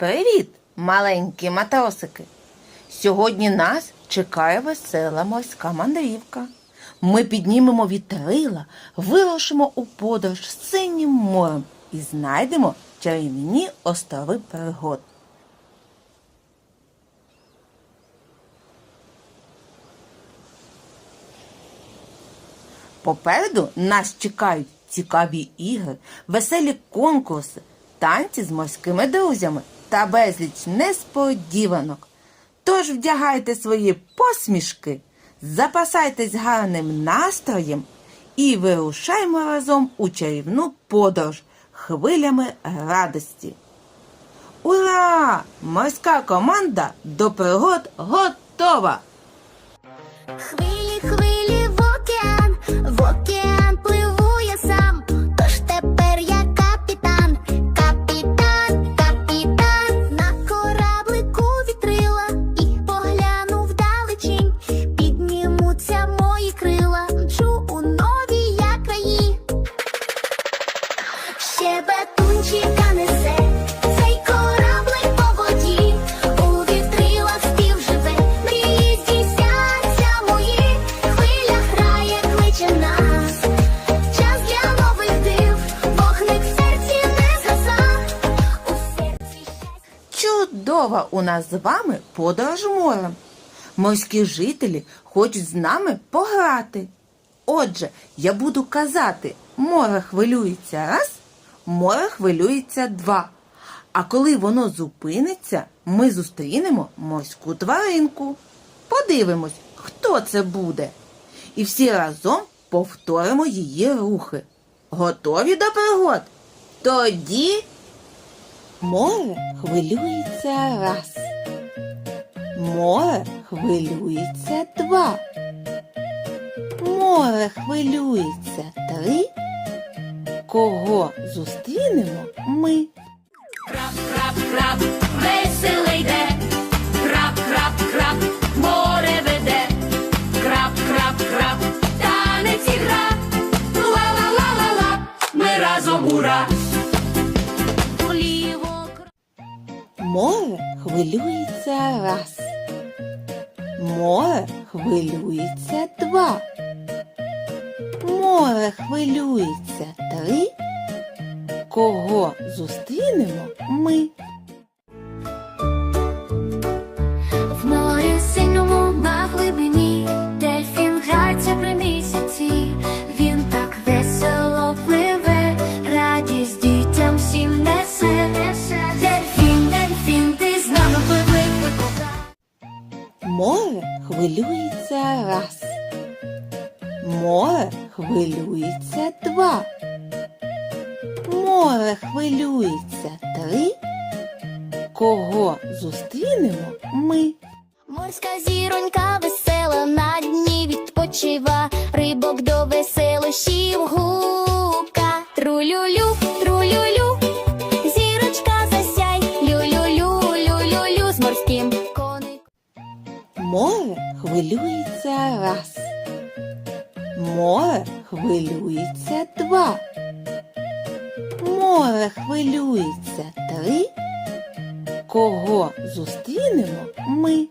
Привіт, маленькі матросики! Сьогодні нас чекає весела морська мандрівка. Ми піднімемо вітрила, вирушимо у подорож синім морем і знайдемо чарівні острови пригод. Попереду нас чекають цікаві ігри, веселі конкурси, танці з морськими друзями та безліч несподіванок. Тож вдягайте свої посмішки, запасайтесь гарним настроєм і вирушаймо разом у чарівну подорож хвилями радості. Ура! Морська команда до пригод готова! Нас з вами подорож морем. Морські жителі хочуть з нами пограти. Отже, я буду казати, море хвилюється раз, море хвилюється два. А коли воно зупиниться, ми зустрінемо морську тваринку. Подивимось, хто це буде. І всі разом повторимо її рухи. Готові до пригод? Тоді Море хвилюється раз. Море хвилюється два. Море хвилюється три. Кого зустрінемо ми? Крап, крап, крап, весело йде. Крап, крап, крап, море веде. Крап, крап, крап, танець і гра. Ла-ла-ла-ла-ла, ми разом ура. Хвилюється раз. Море хвилюється два. Море хвилюється три. Кого зустрінемо ми? Хвилюється три. Кого зустрінемо ми? Морська зіронька весела на дні відпочива, рибок до веселощів гука. Трулюлю, трулюлю, зірочка засяй, люлюлю, люлюлю з морським коником. Море хвилюється раз. Море хвилюється два. Море хвилюється три. Кого зустрінемо ми?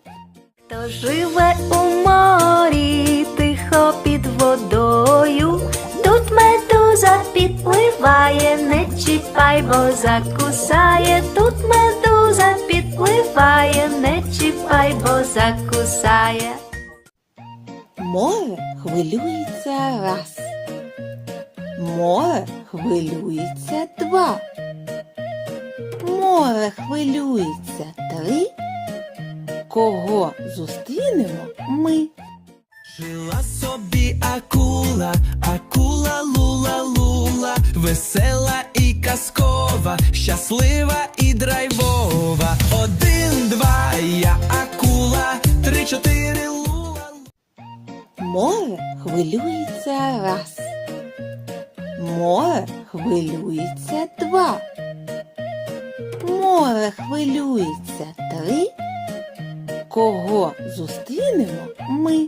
Хто живе у морі, тихо під водою, тут медуза підпливає, не чіпай, бо закусає, тут медуза підпливає, не чіпай, бо закусає. Море хвилюється раз. Море хвилюється два. Море хвилюється три. Кого зустрінемо ми? Жила собі акула, акула лула лула, весела і казкова, щаслива і драйвова. Один, два, я акула, три, чотири лула. Море хвилюється раз. Море хвилюється два. Море хвилюється три. Кого зустрінемо ми?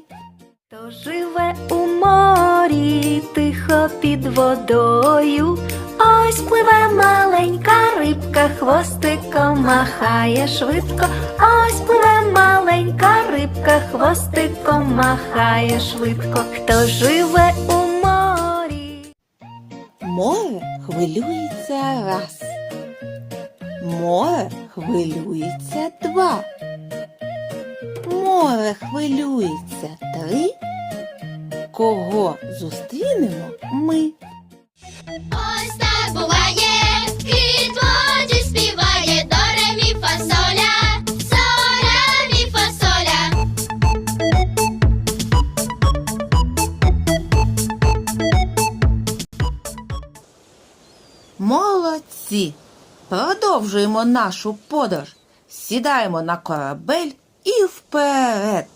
Хто живе у морі, тихо під водою, Ось пливе маленька рибка, хвостиком махає швидко. Ось пливе маленька рибка, хвостиком махає швидко. Хто живе у? Море хвилюється раз. Море хвилюється два. Море хвилюється три. Кого зустрінемо ми? Ось так буває, кіт Продовжуємо нашу подорож. Сідаємо на корабель і вперед.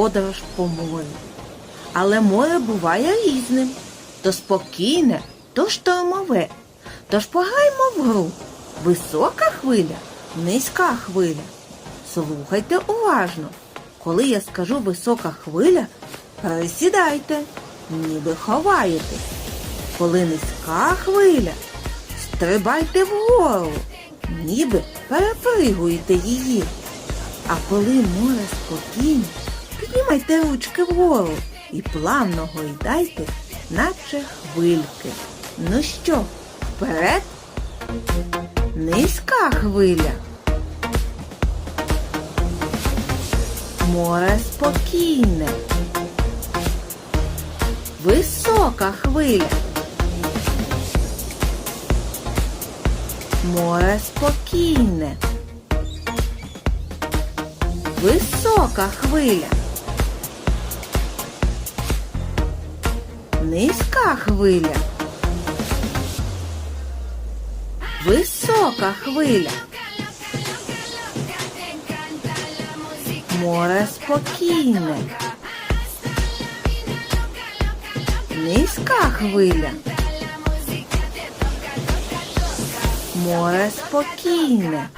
Подорож по морю. Але море буває різним то спокійне, то штормове. Тож пограємо в гру. Висока хвиля, низька хвиля. Слухайте уважно. Коли я скажу висока хвиля, пересідайте, ніби ховаєтесь. Коли низька хвиля, стрибайте вгору, ніби перепригуєте її. А коли море спокійне, піднімайте ручки вгору і плавно гойдайте, наче хвильки. Ну що, вперед? Низька хвиля. Море спокійне. Висока хвиля. Море спокійне. Висока хвиля. Низька хвиля. Висока хвиля. Море спокійне. Низька хвиля. Море спокійне.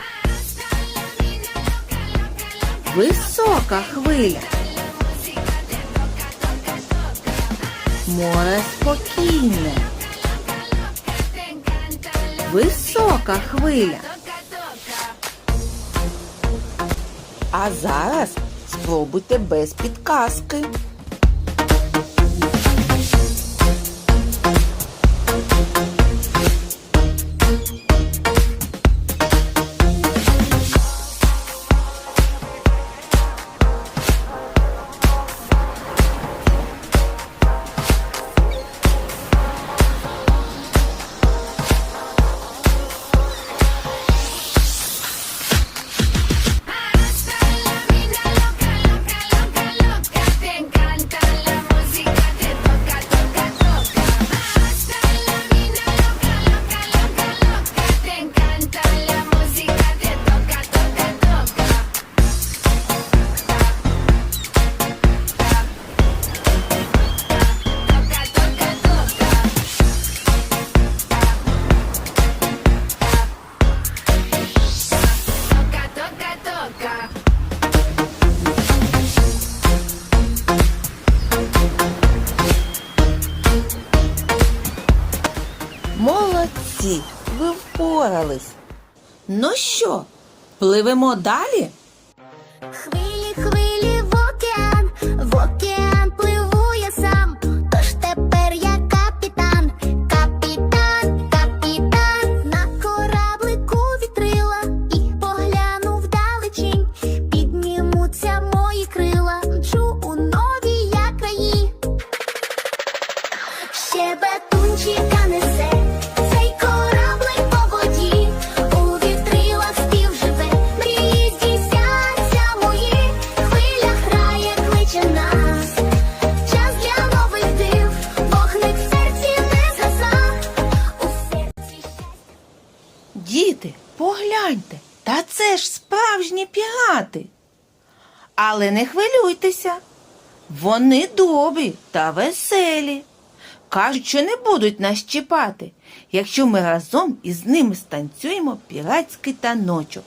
Висока хвиля. Море спокійне. Висока хвиля. А зараз спробуйте без підказки. Ну що, пливемо далі? Але не хвилюйтеся. Вони добрі та веселі. Кажуть, що не будуть нас чіпати, якщо ми разом із ними станцюємо піратський таночок.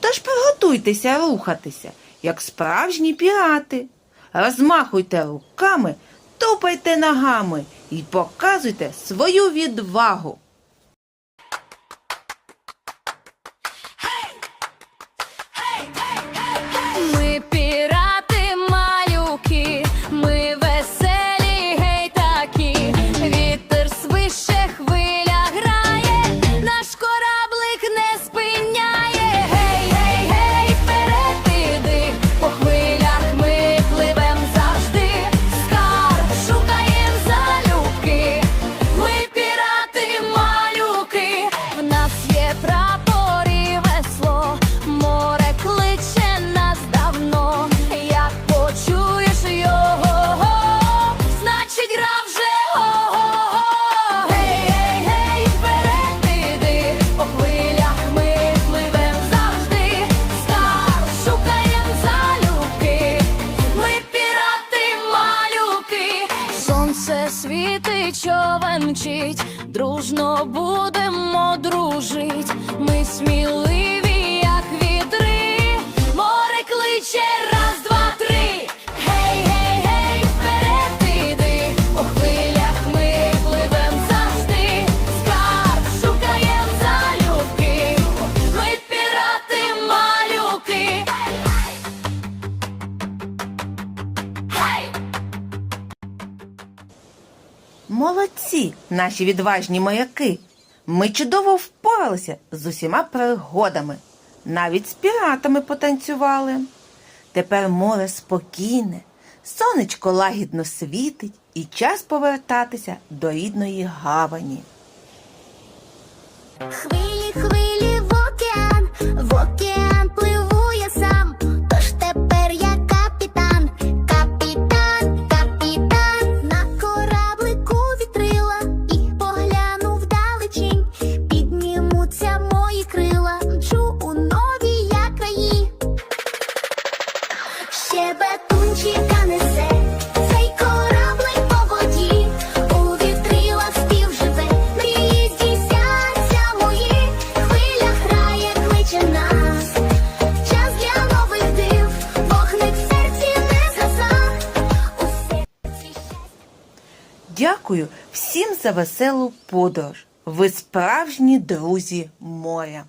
Тож приготуйтеся рухатися, як справжні пірати. Розмахуйте руками, тупайте ногами і показуйте свою відвагу. Сонце човенчить, дружно будемо дружить. Ми сміливі, Молодці, наші відважні моряки. Ми чудово впоралися з усіма пригодами. Навіть з піратами потанцювали. Тепер море спокійне, сонечко лагідно світить і час повертатися до рідної гавані. Хвилі, хвилі Дякую всім за веселу подорож. Ви справжні друзі моря.